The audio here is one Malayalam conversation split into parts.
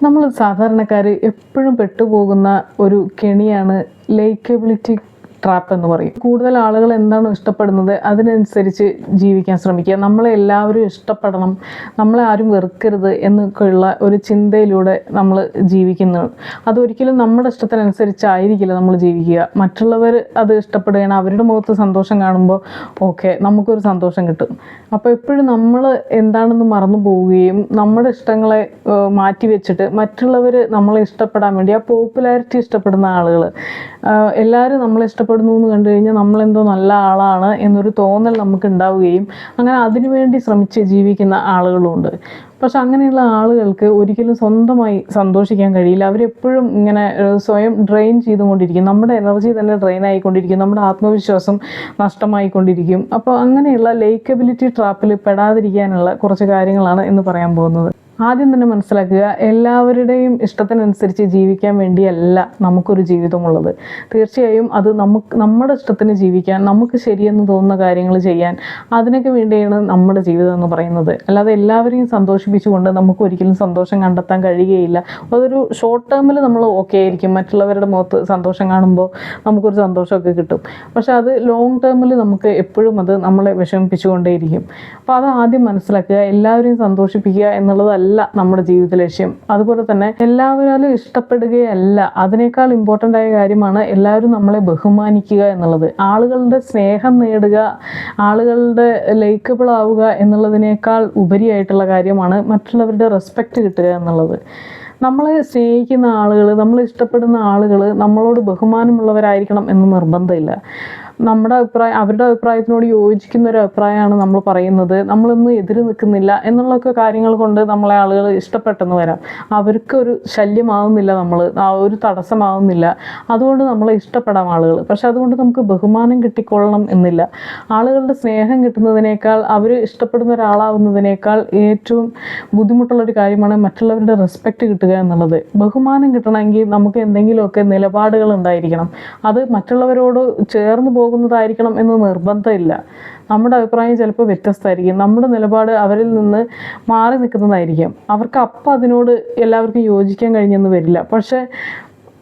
നമ്മൾ സാധാരണക്കാർ എപ്പോഴും പെട്ടുപോകുന്ന ഒരു കെണിയാണ് ലൈക്കബിലിറ്റി ട്രാപ്പ് എന്ന് പറയും. കൂടുതൽ ആളുകൾ എന്താണ് ഇഷ്ടപ്പെടുന്നത് അതിനനുസരിച്ച് ജീവിക്കാൻ ശ്രമിക്കുക. നമ്മളെ എല്ലാവരും ഇഷ്ടപ്പെടണം. നമ്മളെ ആരും വെറുക്കരുത് എന്നൊക്കെയുള്ള ഒരു ചിന്തയിലൂടെ നമ്മൾ ജീവിക്കുന്നത് അതൊരിക്കലും നമ്മുടെ ഇഷ്ടത്തിനനുസരിച്ചായിരിക്കില്ല നമ്മൾ ജീവിക്കുക. മറ്റുള്ളവർ അത് ഇഷ്ടപ്പെടുകയാണ്. അവരുടെ മുഖത്ത് സന്തോഷം കാണുമ്പോൾ ഓക്കെ നമുക്കൊരു സന്തോഷം കിട്ടും. അപ്പോൾ എപ്പോഴും നമ്മൾ എന്താണെന്ന് മറന്നു പോവുകയും നമ്മുടെ ഇഷ്ടങ്ങളെ മാറ്റി വെച്ചിട്ട് മറ്റുള്ളവർ നമ്മളെ ഇഷ്ടപ്പെടാൻ വേണ്ടി ആ പോപ്പുലാരിറ്റി ഇഷ്ടപ്പെടുന്ന ആളുകൾ എല്ലാവരും നമ്മളെ ഇഷ്ടപ്പെടുന്നു എന്ന് കണ്ടു കഴിഞ്ഞാൽ നമ്മളെന്തോ നല്ല ആളാണ് എന്നൊരു തോന്നൽ നമുക്ക് ഉണ്ടാവുകയും അങ്ങനെ അതിനുവേണ്ടി ശ്രമിച്ച് ജീവിക്കുന്ന ആളുകളുമുണ്ട്. പക്ഷെ അങ്ങനെയുള്ള ആളുകൾക്ക് ഒരിക്കലും സ്വന്തമായി സന്തോഷിക്കാൻ കഴിയില്ല. അവരെപ്പോഴും ഇങ്ങനെ സ്വയം ഡ്രെയിൻ ചെയ്തുകൊണ്ടിരിക്കും. നമ്മുടെ എനർജി തന്നെ ഡ്രെയിൻ ആയിക്കൊണ്ടിരിക്കും. നമ്മുടെ ആത്മവിശ്വാസം നഷ്ടമായിക്കൊണ്ടിരിക്കും. അപ്പോൾ അങ്ങനെയുള്ള ലൈക്കബിലിറ്റി ട്രാപ്പിൽ പെടാതിരിക്കാനുള്ള കുറച്ച് കാര്യങ്ങളാണ് എന്ന് പറയാൻ പോകുന്നത്. ആദ്യം തന്നെ മനസ്സിലാക്കുക എല്ലാവരുടെയും ഇഷ്ടത്തിനനുസരിച്ച് ജീവിക്കാൻ വേണ്ടിയല്ല നമുക്കൊരു ജീവിതമുള്ളത്. തീർച്ചയായും അത് നമുക്ക് നമ്മുടെ ഇഷ്ടത്തിന് ജീവിക്കാൻ നമുക്ക് ശരിയെന്ന് തോന്നുന്ന കാര്യങ്ങൾ ചെയ്യാൻ അതിനൊക്കെ വേണ്ടിയാണ് നമ്മുടെ ജീവിതം എന്ന് പറയുന്നത്. അല്ലാതെ എല്ലാവരെയും സന്തോഷിപ്പിച്ചുകൊണ്ട് നമുക്ക് ഒരിക്കലും സന്തോഷം കണ്ടെത്താൻ കഴിയുകയില്ല. അതൊരു ഷോർട്ട് ടേമിൽ നമ്മൾ ഓക്കെ ആയിരിക്കും. മറ്റുള്ളവരുടെ മുഖത്ത് സന്തോഷം കാണുമ്പോൾ നമുക്കൊരു സന്തോഷമൊക്കെ കിട്ടും. പക്ഷേ അത് ലോങ് ടേമിൽ നമുക്ക് എപ്പോഴും അത് നമ്മളെ വിഷമിപ്പിച്ചുകൊണ്ടേയിരിക്കും. അപ്പോൾ അത് ആദ്യം മനസ്സിലാക്കുക എല്ലാവരെയും സന്തോഷിപ്പിക്കുക എന്നുള്ളതല്ല നമ്മുടെ ജീവിത ലക്ഷ്യം. അതുപോലെ തന്നെ എല്ലാവരാലും ഇഷ്ടപ്പെടുകയല്ല. അതിനേക്കാൾ ഇമ്പോർട്ടന്റ് ആയ കാര്യമാണ് എല്ലാവരും നമ്മളെ ബഹുമാനിക്കുക എന്നുള്ളത്. ആളുകളുടെ സ്നേഹം നേടുക ആളുകളുടെ ലൈക്കബിൾ ആവുക എന്നുള്ളതിനേക്കാൾ ഉപരിയായിട്ടുള്ള കാര്യമാണ് മറ്റുള്ളവരുടെ റെസ്പെക്റ്റ് കിട്ടുക എന്നുള്ളത്. നമ്മളെ സ്നേഹിക്കുന്ന ആളുകൾ നമ്മൾ ഇഷ്ടപ്പെടുന്ന ആളുകൾ നമ്മളോട് ബഹുമാനമുള്ളവരായിരിക്കണം എന്ന് നിർബന്ധമില്ല. നമ്മുടെ അഭിപ്രായം അവരുടെ അഭിപ്രായത്തിനോട് യോജിക്കുന്ന ഒരു അഭിപ്രായമാണ് നമ്മൾ പറയുന്നത്. നമ്മളൊന്നും എതിര് നിൽക്കുന്നില്ല എന്നുള്ളൊക്കെ കാര്യങ്ങൾ കൊണ്ട് നമ്മളെ ആളുകൾ ഇഷ്ടപ്പെട്ടെന്ന് വരാം. അവർക്കൊരു ശല്യമാവുന്നില്ല നമ്മൾ ആ ഒരു തടസ്സമാവുന്നില്ല. അതുകൊണ്ട് നമ്മളെ ഇഷ്ടപ്പെടാം ആളുകൾ. പക്ഷെ അതുകൊണ്ട് നമുക്ക് ബഹുമാനം കിട്ടിക്കൊള്ളണം എന്നില്ല. ആളുകളുടെ സ്നേഹം കിട്ടുന്നതിനേക്കാൾ അവർ ഇഷ്ടപ്പെടുന്ന ഒരാളാവുന്നതിനേക്കാൾ ഏറ്റവും ബുദ്ധിമുട്ടുള്ളൊരു കാര്യമാണ് മറ്റുള്ളവരുടെ റെസ്പെക്റ്റ് കിട്ടുക എന്നുള്ളത്. ബഹുമാനം കിട്ടണമെങ്കിൽ നമുക്ക് എന്തെങ്കിലുമൊക്കെ നിലപാടുകൾ ഉണ്ടായിരിക്കണം. അത് മറ്റുള്ളവരോട് ചേർന്ന് പോകുന്നതായിരിക്കണം എന്ന് നിർബന്ധമില്ല. നമ്മുടെ അഭിപ്രായം ചിലപ്പോൾ വ്യത്യസ്തമായിരിക്കും. നമ്മുടെ നിലപാട് അവരിൽ നിന്ന് മാറി നിൽക്കുന്നതായിരിക്കും. അവർക്ക് അപ്പം അതിനോട് എല്ലാവർക്കും യോജിക്കാൻ കഴിഞ്ഞെന്ന് വരില്ല. പക്ഷേ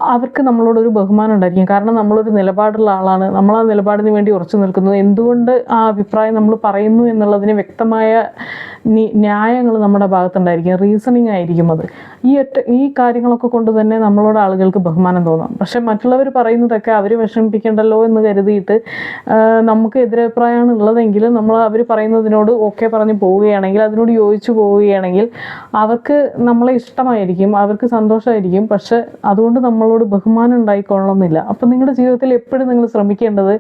അവർക്ക് നമ്മളോടൊരു ബഹുമാനം ഉണ്ടായിരിക്കും. കാരണം നമ്മളൊരു നിലപാടുള്ള ആളാണ്. നമ്മൾ ആ നിലപാടിന് വേണ്ടി ഉറച്ചു നിൽക്കുന്നത് എന്തുകൊണ്ട് ആ അഭിപ്രായം നമ്മൾ പറയുന്നു എന്നുള്ളതിന് വ്യക്തമായ ന്യായങ്ങൾ നമ്മുടെ ഭാഗത്തുണ്ടായിരിക്കും. റീസണിങ് ആയിരിക്കും അത്. ഈ ഒറ്റ ഈ കാര്യങ്ങളൊക്കെ കൊണ്ട് തന്നെ നമ്മളോട് ആളുകൾക്ക് ബഹുമാനം തോന്നാം. പക്ഷെ മറ്റുള്ളവർ പറയുന്നതൊക്കെ അവർ വിഷമിപ്പിക്കേണ്ടല്ലോ എന്ന് കരുതിയിട്ട് നമുക്ക് എതിരഭിപ്രായമാണ് ഉള്ളതെങ്കിൽ നമ്മൾ അവർ പറയുന്നതിനോട് ഓക്കെ പറഞ്ഞ് പോവുകയാണെങ്കിൽ അതിനോട് യോജിച്ചു പോവുകയാണെങ്കിൽ അവർക്ക് നമ്മളെ ഇഷ്ടമായിരിക്കും. അവർക്ക് സന്തോഷമായിരിക്കും. പക്ഷെ അതുകൊണ്ട് നമ്മളോട് ബഹുമാനം ഉണ്ടായിക്കൊള്ളണമെന്നില്ല. അപ്പം നിങ്ങളുടെ ജീവിതത്തിൽ എപ്പോഴും നിങ്ങൾ ശ്രമിക്കേണ്ടത്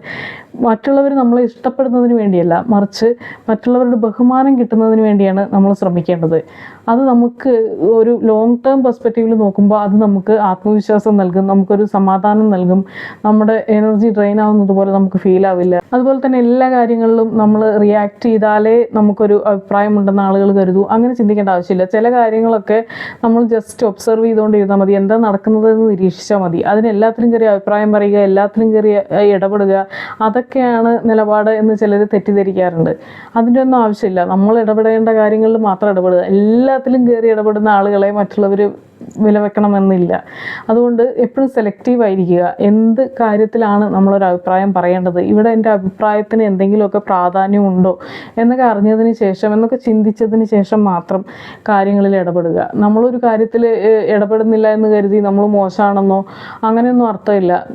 മറ്റുള്ളവർ നമ്മളെ ഇഷ്ടപ്പെടുന്നതിന് വേണ്ടിയല്ല. മറിച്ച് മറ്റുള്ളവരുടെ ബഹുമാനം കിട്ടുന്നതിന് വേണ്ടിയാണ് നമ്മൾ ശ്രമിക്കേണ്ടത്. അത് നമുക്ക് ഒരു ലോങ് ടേം പെർസ്പെക്റ്റീവിൽ നോക്കുമ്പോൾ അത് നമുക്ക് ആത്മവിശ്വാസം നൽകും നമുക്കൊരു സമാധാനം നൽകും നമ്മുടെ എനർജി ഡ്രെയിൻ ആവുന്നത് പോലെ നമുക്ക് ഫീൽ ആവില്ല. അതുപോലെ തന്നെ എല്ലാ കാര്യങ്ങളിലും നമ്മൾ റിയാക്ട് ചെയ്താലേ നമുക്കൊരു അഭിപ്രായം ഉണ്ടെന്ന് ആളുകൾ കരുതൂ. അങ്ങനെ ചിന്തിക്കേണ്ട ആവശ്യമില്ല. ചില കാര്യങ്ങളൊക്കെ നമ്മൾ ജസ്റ്റ് ഒബ്സർവ് ചെയ്തുകൊണ്ടിരുന്നാൽ മതി. എന്താ നടക്കുന്നതെന്ന് നിരീക്ഷിച്ചാൽ മതി. അതിനെല്ലാത്തിനും കയറി അഭിപ്രായം പറയുക എല്ലാത്തിനും ഏഹ്, ഇടപെടുക അതൊക്കെയാണ് നിലപാട് എന്ന് ചിലർ തെറ്റിദ്ധരിക്കാറുണ്ട്. അതിന്റെ ഒന്നും ആവശ്യമില്ല. നമ്മൾ ഇടപെടേണ്ട കാര്യങ്ങളിൽ മാത്രം ഇടപെടുക. എല്ലാത്തിലും കയറി ഇടപെടുന്ന ആളുകളെ മറ്റുള്ളവർ വിലവെക്കണമെന്നില്ല. അതുകൊണ്ട് എപ്പോഴും സെലക്റ്റീവ് ആയിരിക്കുക. എന്ത് കാര്യത്തിലാണ് നമ്മളൊരു അഭിപ്രായം പറയേണ്ടത്? ഇവിടെ എന്റെ അഭിപ്രായത്തിന് എന്തെങ്കിലുമൊക്കെ പ്രാധാന്യമുണ്ടോ എന്നൊക്കെ അറിഞ്ഞതിന് ശേഷം എന്നൊക്കെ ചിന്തിച്ചതിന് ശേഷം മാത്രം കാര്യങ്ങളിൽ ഇടപെടുക. നമ്മളൊരു കാര്യത്തിൽ ഇടപെടുന്നില്ല എന്ന് കരുതി നമ്മൾ മോശമാണെന്നോ അങ്ങനെയൊന്നും അർത്ഥമില്ല.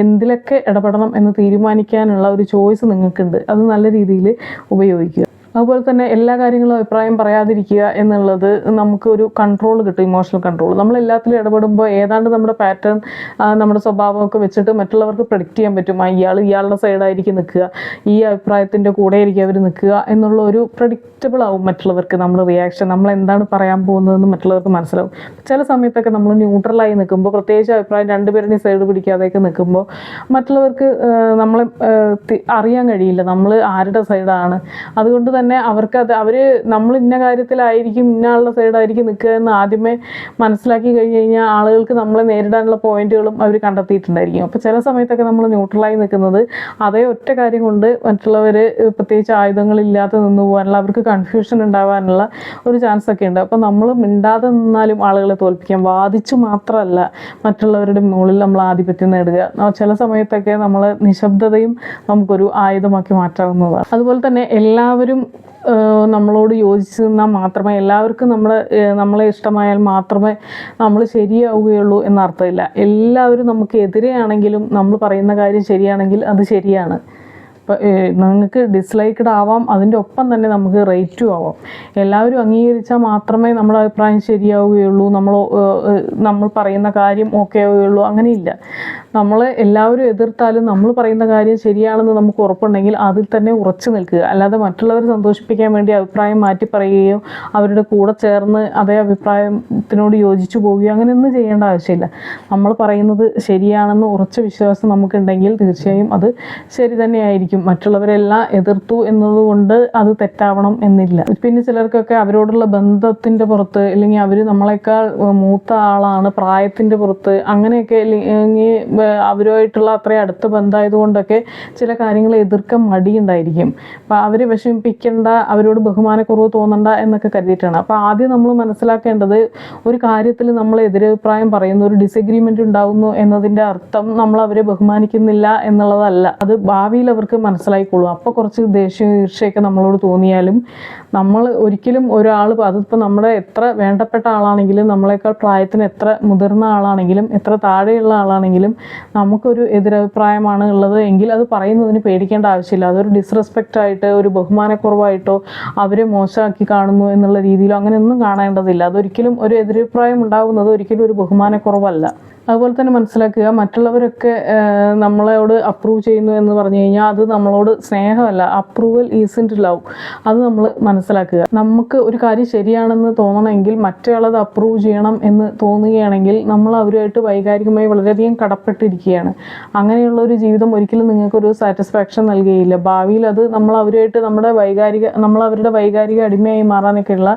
എന്തിലൊക്കെ ഇടപെടണം എന്ന് തീരുമാനിക്കാനുള്ള ഒരു ചോയ്സ് നിങ്ങൾക്കുണ്ട്. അത് നല്ല രീതിയിൽ ഉപയോഗിക്കുക. അതുപോലെ തന്നെ എല്ലാ കാര്യങ്ങളും അഭിപ്രായം പറയാതിരിക്കുക എന്നുള്ളത് നമുക്ക് ഒരു കൺട്രോൾ കിട്ടും ഇമോഷണൽ കൺട്രോൾ നമ്മൾ എല്ലാത്തിലും ഇടപെടുമ്പോൾ ഏതാണ്ട് നമ്മുടെ പാറ്റേൺ നമ്മുടെ സ്വഭാവമൊക്കെ വെച്ചിട്ട് മറ്റുള്ളവർക്ക് പ്രഡിക്റ്റ് ചെയ്യാൻ പറ്റും. ഇയാൾ ഇയാളുടെ സൈഡായിരിക്കും നിൽക്കുക. ഈ അഭിപ്രായത്തിന്റെ കൂടെ ആയിരിക്കും അവർ നിൽക്കുക എന്നുള്ള ഒരു പ്രഡിക്റ്റബിൾ ആവും മറ്റുള്ളവർക്ക് നമ്മുടെ റിയാക്ഷൻ നമ്മൾ എന്താണ് പറയാൻ പോകുന്നതെന്ന് മറ്റുള്ളവർക്ക് മനസ്സിലാവും. ചില സമയത്തൊക്കെ നമ്മൾ ന്യൂട്രലായി നിൽക്കുമ്പോൾ പ്രത്യേകിച്ച് അഭിപ്രായം രണ്ടുപേരുടെയും സൈഡ് പിടിക്കാതെയൊക്കെ നിൽക്കുമ്പോൾ മറ്റുള്ളവർക്ക് നമ്മളെ അറിയാൻ കഴിയില്ല. നമ്മൾ ആരുടെ സൈഡാണ് അതുകൊണ്ട് തന്നെ തന്നെ അവർക്ക് അത് അവർ നമ്മൾ ഇന്ന കാര്യത്തിലായിരിക്കും ഇന്ന ആളുടെ സൈഡായിരിക്കും നിൽക്കുക എന്ന് ആദ്യമേ മനസ്സിലാക്കി കഴിഞ്ഞ് കഴിഞ്ഞാൽ ആളുകൾക്ക് നമ്മളെ നേരിടാനുള്ള പോയിന്റുകളും അവർ കണ്ടെത്തിയിട്ടുണ്ടായിരിക്കും. അപ്പോൾ ചില സമയത്തൊക്കെ നമ്മൾ ന്യൂട്രലായി നിൽക്കുന്നത് അതേ ഒറ്റ കാര്യം കൊണ്ട് മറ്റുള്ളവർ പ്രത്യേകിച്ച് ആയുധങ്ങളില്ലാതെ നിന്ന് പോകാനുള്ള അവർക്ക് കൺഫ്യൂഷൻ ഉണ്ടാവാനുള്ള ഒരു ചാൻസ് ഒക്കെ ഉണ്ട്. അപ്പോൾ നമ്മൾ മിണ്ടാതെ നിന്നാലും ആളുകളെ തോൽപ്പിക്കാം. വാദിച്ചു മാത്രമല്ല മറ്റുള്ളവരുടെ മുകളിൽ നമ്മൾ ആധിപത്യം നേടുക. ചില സമയത്തൊക്കെ നമ്മൾ നിശബ്ദതയും നമുക്കൊരു ആയുധമാക്കി മാറ്റാവുന്നതാണ്. അതുപോലെ തന്നെ എല്ലാവരും നമ്മളോട് യോജിച്ച് നിന്നാൽ മാത്രമേ എല്ലാവർക്കും നമ്മൾ നമ്മളെ ഇഷ്ടമായാൽ മാത്രമേ നമ്മൾ ശരിയാവുകയുള്ളൂ എന്നർത്ഥമില്ല. എല്ലാവരും നമുക്ക് എതിരെയാണെങ്കിലും നമ്മൾ പറയുന്ന കാര്യം ശരിയാണെങ്കിൽ അത് ശരിയാണ്. ഇപ്പം നിങ്ങൾക്ക് ഡിസ്ലൈക്ക്ഡ് ആവാം അതിന്റെ ഒപ്പം തന്നെ നമുക്ക് റേറ്റും ആവാം. എല്ലാവരും അംഗീകരിച്ചാൽ മാത്രമേ നമ്മുടെ അഭിപ്രായം ശരിയാവുകയുള്ളൂ നമ്മൾ നമ്മൾ പറയുന്ന കാര്യം ഓക്കെ ആവുകയുള്ളൂ അങ്ങനെയില്ല. നമ്മൾ എല്ലാവരും എതിർത്താലും നമ്മൾ പറയുന്ന കാര്യം ശരിയാണെന്ന് നമുക്ക് ഉറപ്പുണ്ടെങ്കിൽ അതിൽ തന്നെ ഉറച്ചു നിൽക്കുക. അല്ലാതെ മറ്റുള്ളവരെ സന്തോഷിപ്പിക്കാൻ വേണ്ടി അഭിപ്രായം മാറ്റി പറയുകയോ അവരുടെ കൂടെ ചേർന്ന് അതേ അഭിപ്രായത്തിനോട് യോജിച്ചു പോവുകയോ അങ്ങനെയൊന്നും ചെയ്യേണ്ട ആവശ്യമില്ല. നമ്മൾ പറയുന്നത് ശരിയാണെന്ന് ഉറച്ച വിശ്വാസം നമുക്കുണ്ടെങ്കിൽ തീർച്ചയായും അത് ശരി തന്നെയായിരിക്കും. മറ്റുള്ളവരെല്ലാം എതിർത്തു എന്നതുകൊണ്ട് അത് തെറ്റാവണം എന്നില്ല. പിന്നെ ചിലർക്കൊക്കെ അവരോടുള്ള ബന്ധത്തിന്റെ പുറത്ത് അല്ലെങ്കിൽ അവർ നമ്മളെക്കാൾ മൂത്ത ആളാണ് പ്രായത്തിന്റെ പുറത്ത് അങ്ങനെയൊക്കെ അല്ലെങ്കിൽ അവരുമായിട്ടുള്ള അത്രയും അടുത്ത ബന്ധമായതുകൊണ്ടൊക്കെ ചില കാര്യങ്ങൾ എതിർക്കാൻ മടിയുണ്ടായിരിക്കും. അപ്പോൾ അവരെ വിഷമിപ്പിക്കേണ്ട അവരോട് ബഹുമാനക്കുറവ് തോന്നണ്ട എന്നൊക്കെ കരുതിയിട്ടാണ്. അപ്പോൾ ആദ്യം നമ്മൾ മനസ്സിലാക്കേണ്ടത് ഒരു കാര്യത്തിൽ നമ്മൾ എതിരഭിപ്രായം പറയുന്നു ഒരു ഡിസഗ്രിമെന്റ് ഉണ്ടാകുന്നു എന്നതിന്റെ അർത്ഥം നമ്മൾ അവരെ ബഹുമാനിക്കുന്നില്ല എന്നുള്ളതല്ല. അത് ഭാവിയിൽ അവർക്ക് മനസ്സിലായിക്കോളും അപ്പോൾ കുറച്ച് ദേഷ്യവും ഈർഷയൊക്കെ നമ്മളോട് തോന്നിയാലും നമ്മൾ ഒരിക്കലും ഒരാൾ അതിപ്പോൾ നമ്മുടെ എത്ര വേണ്ടപ്പെട്ട ആളാണെങ്കിലും നമ്മളെക്കാൾ പ്രായത്തിന് എത്ര മുതിർന്ന ആളാണെങ്കിലും എത്ര താഴെയുള്ള ആളാണെങ്കിലും നമുക്കൊരു എതിരഭിപ്രായമാണ് ഉള്ളത് എങ്കിൽ അത് പറയുന്നതിന് പേടിക്കേണ്ട ആവശ്യമില്ല. അതൊരു ഡിസ്റെസ്പെക്റ്റ് ആയിട്ട് ഒരു ബഹുമാനക്കുറവായിട്ടോ അവരെ മോശമാക്കി കാണുന്നു എന്നുള്ള രീതിയിലോ അങ്ങനെയൊന്നും കാണേണ്ടതില്ല. അതൊരിക്കലും ഒരു എതിരഭിപ്രായം ഉണ്ടാകുന്നത് ഒരിക്കലും ഒരു ബഹുമാനക്കുറവല്ല. അതുപോലെ തന്നെ മനസ്സിലാക്കുക മറ്റുള്ളവരൊക്കെ നമ്മളോട് അപ്രൂവ് ചെയ്യുന്നു എന്ന് പറഞ്ഞു കഴിഞ്ഞാൽ അത് നമ്മളോട് സ്നേഹമല്ല അപ്രൂവൽ ഈസിന്റ് ലവ് അത് നമ്മൾ മനസ്സിലാക്കുക. നമുക്ക് ഒരു കാര്യം ശരിയാണെന്ന് തോന്നണമെങ്കിൽ മറ്റേളത് അപ്രൂവ് ചെയ്യണം എന്ന് തോന്നുകയാണെങ്കിൽ നമ്മൾ അവരുമായിട്ട് വൈകാരികമായി വളരെയധികം കടപ്പെട്ടിരിക്കുകയാണ്. അങ്ങനെയുള്ള ഒരു ജീവിതം ഒരിക്കലും നിങ്ങൾക്കൊരു സാറ്റിസ്ഫാക്ഷൻ നൽകുകയില്ല. ഭാവിയിൽ അത് നമ്മൾ അവരുമായിട്ട് നമ്മുടെ വൈകാരിക നമ്മൾ അവരുടെ വൈകാരിക അടിമയായി മാറാനൊക്കെയുള്ള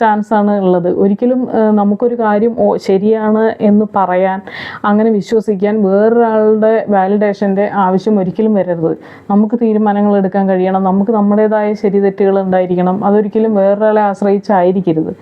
ചാൻസാണ് ഉള്ളത്. ഒരിക്കലും നമുക്കൊരു കാര്യം ശരിയാണ് എന്ന് പറയാൻ അങ്ങനെ വിശ്വസിക്കാൻ വേറൊരാളുടെ വാലിഡേഷന്റെ ആവശ്യം ഒരിക്കലും വരരുത്. നമുക്ക് തീരുമാനങ്ങൾ എടുക്കാൻ കഴിയണം. നമുക്ക് നമ്മുടേതായ ശരി തെറ്റുകൾ ഉണ്ടായിരിക്കണം. അതൊരിക്കലും വേറൊരാളെ ആശ്രയിച്ചായിരിക്കരുത്.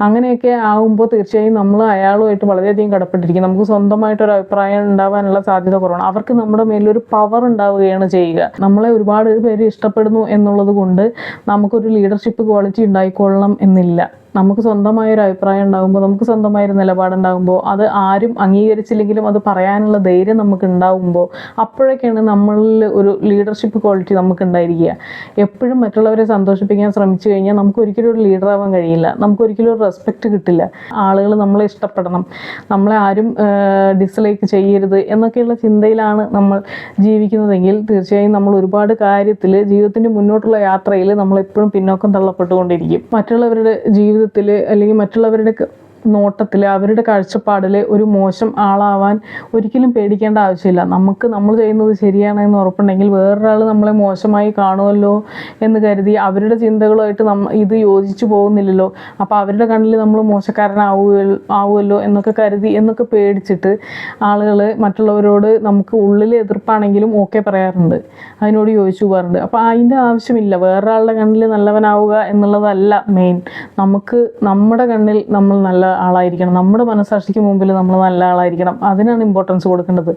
അങ്ങനെയൊക്കെ ആകുമ്പോൾ തീർച്ചയായും നമ്മൾ അയാളുമായിട്ട് വളരെയധികം കടപ്പെട്ടിരിക്കും. നമുക്ക് സ്വന്തമായിട്ടൊരു അഭിപ്രായം ഉണ്ടാവാനുള്ള സാധ്യത കുറവാണ്. അവർക്ക് നമ്മുടെ മേലൊരു പവർ ഉണ്ടാവുകയാണ് ചെയ്യുക. നമ്മളെ ഒരുപാട് പേര് ഇഷ്ടപ്പെടുന്നു എന്നുള്ളത് കൊണ്ട് നമുക്കൊരു ലീഡർഷിപ്പ് ക്വാളിറ്റി ഉണ്ടായിക്കൊള്ളണം എന്നില്ല. നമുക്ക് സ്വന്തമായ ഒരു അഭിപ്രായം ഉണ്ടാകുമ്പോൾ നമുക്ക് സ്വന്തമായ ഒരു നിലപാടുണ്ടാകുമ്പോൾ അത് ആരും അംഗീകരിച്ചില്ലെങ്കിലും അത് പറയാനുള്ള ധൈര്യം നമുക്ക് ഉണ്ടാകുമ്പോൾ അപ്പോഴൊക്കെയാണ് നമ്മളിൽ ഒരു ലീഡർഷിപ്പ് ക്വാളിറ്റി നമുക്ക് ഉണ്ടായിരിക്കുക എപ്പോഴും മറ്റുള്ളവരെ സന്തോഷിപ്പിക്കാൻ ശ്രമിച്ചു കഴിഞ്ഞാൽ നമുക്ക് ഒരിക്കലും ഒരു ലീഡർ ആവാൻ കഴിയില്ല. നമുക്ക് ഒരിക്കലും ഒരു റെസ്പെക്റ്റ് കിട്ടില്ല. ആളുകൾ നമ്മളെ ഇഷ്ടപ്പെടണം. നമ്മളെ ആരും ഡിസ്ലൈക്ക് ചെയ്യരുത് എന്നൊക്കെയുള്ള ചിന്തയിലാണ് നമ്മൾ ജീവിക്കുന്നതെങ്കിൽ തീർച്ചയായും നമ്മൾ ഒരുപാട് കാര്യത്തിൽ ജീവിതത്തിന്റെ മുന്നോട്ടുള്ള യാത്രയിൽ നമ്മൾ എപ്പോഴും പിന്നോക്കം തള്ളപ്പെട്ടുകൊണ്ടിരിക്കും. മറ്റുള്ളവരുടെ ജീവിതത്തിൽ അല്ലെങ്കിൽ മറ്റുള്ളവരുടെ നോട്ടത്തിൽ അവരുടെ കാഴ്ചപ്പാടിൽ ഒരു മോശം ആളാവാൻ ഒരിക്കലും പേടിക്കേണ്ട ആവശ്യമില്ല. നമുക്ക് നമ്മൾ ചെയ്യുന്നത് ശരിയാണെന്ന് ഉറപ്പുണ്ടെങ്കിൽ വേറൊരാൾ നമ്മളെ മോശമായി കാണുമല്ലോ എന്ന് കരുതി അവരുടെ ചിന്തകളുമായിട്ട് നമ്മ ഇത് യോജിച്ചു പോകുന്നില്ലല്ലോ. അപ്പോൾ അവരുടെ കണ്ണിൽ നമ്മൾ മോശക്കാരനാവുക ആവുമല്ലോ എന്നൊക്കെ കരുതി എന്നൊക്കെ പേടിച്ചിട്ട് ആളുകൾ മറ്റുള്ളവരോട് നമുക്ക് ഉള്ളിൽ എതിർപ്പാണെങ്കിലും ഓക്കെ പറയാറുണ്ട്. അതിനോട് യോജിച്ചു പോകാറുണ്ട്. അപ്പോൾ അതിന്റെ ആവശ്യമില്ല. വേറൊരാളുടെ കണ്ണിൽ നല്ലവനാവുക എന്നുള്ളതല്ല മെയിൻ. നമുക്ക് നമ്മുടെ കണ്ണിൽ നമ്മൾ നല്ല ആളായിരിക്കണം. നമ്മുടെ മനസാക്ഷിക്ക് മുമ്പിൽ നമ്മൾ നല്ല ആളായിരിക്കണം. അതിനാണ് ഇമ്പോർട്ടൻസ് കൊടുക്കേണ്ടത്.